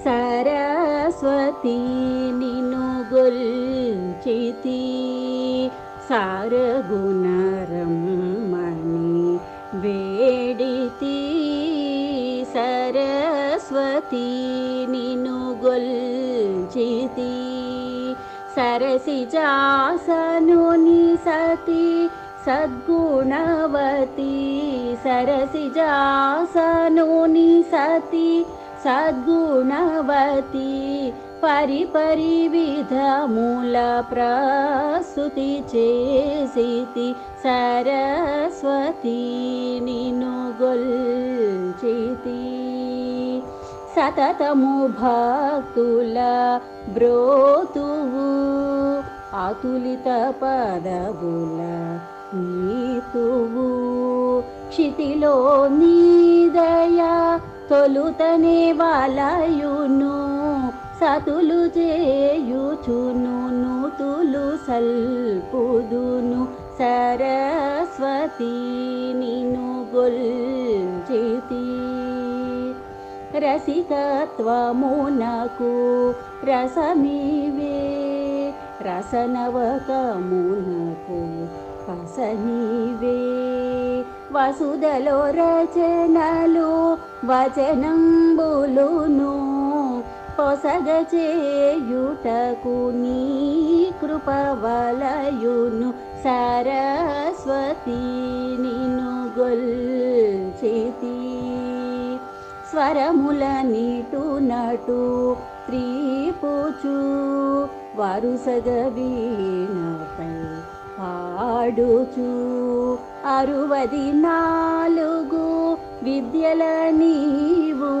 सरस्वती निनुगुल् चिति सारगुणरं वेडिति सरस्वती निनुगुल् चिति सरसिजासनो नि सती सद्गुणवती सरसिजासनो नि सती सद्गुणवती परिपरिविधमूलप्रसुति चेसिति सरस्वती निनुगुल्चिति सततमु भक्तुल भ्रोतुवु आतुलितपदुल नीतुवु क्षितिलो निदय తొలుతనే వలయును సతులు చేయుచును నూతులు సల్పుదును సరస్వతి నిను గొల్చితి. రసికత్వమునకు రసమివే రసనవకమునకు రసనివే వసుదలో రచనలు వచనంబులును పొసగచేయుటకు నీ కృపవలయును సరస్వతి నిను గొల్చితి. స్వరముల నీటు నటు త్రీపుచు వరుసగ వీణపై పాడుచు అరువది నాలుగు విద్యల నీవు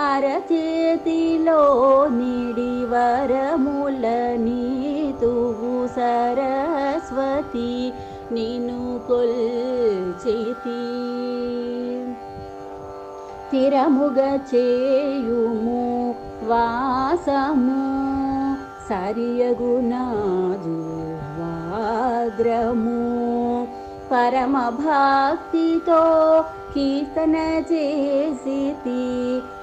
అరచేతిలో నిడి వరముల నీతువు సరస్వతి నిను కొల్చితి. స్థిరముగ చేయుము వాసము సరియగునాజు జువాగ్రము పరమ భక్తితో కీర్తన చేసి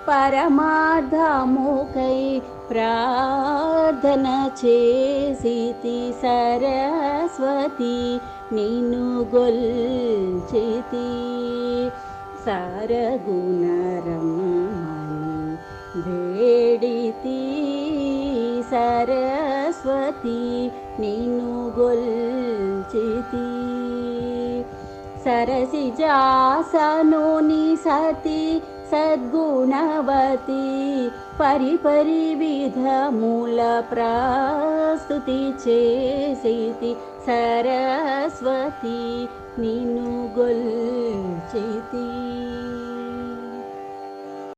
పరమార్థముకై ప్రార్థన చేసి సరస్వతి నిన్ను గొల్చితి. సరగుణరమణి వేడితి సరస్వతి నిన్ను గొల్చితి. सरसिजासनोनि सति सद्गुणवती। परिपरिविधमूलप्रस्तुति चेसिति सरस्वती। निनुगुल्चिति